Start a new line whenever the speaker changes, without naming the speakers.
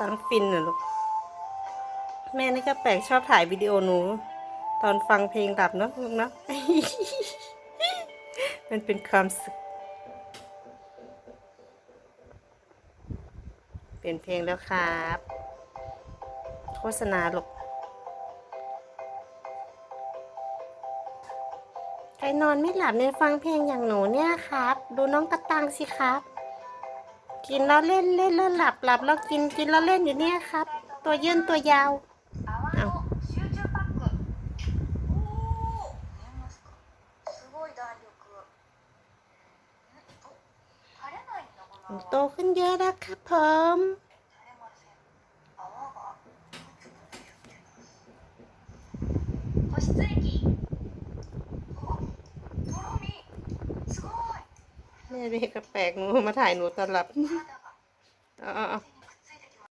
ตังฟินเหรอลูก แม่นี่ก็แปลกชอบถ่ายวิดีโอหนู ตอนฟังเพลงหลับเนาะลูกเนาะมันเป็นความสุขเปลี่ยนเพลงแล้วครับ โฆษณาลูกใครนอนไม่หลับเนี่ยฟังเพลงอย่างหนูเนี่ยครับ ดูน้องกระตังสิครับ กินแล้วเล่นเล่นแล้วหลับหลับแล้วกินกินแล้วเล่นอยู่เนี่ยครับ ตัวยื่นตัวยาว
泡の集中パックおお見えますかすごい弾力んお垂れないんだこ
หนู
の泡
โตขึ้นเยอะแล้วครับผม
垂れません泡が保湿液
แม่เบกก็แปลกหนูมาถ่ายหนูตอนหลับอ๋อ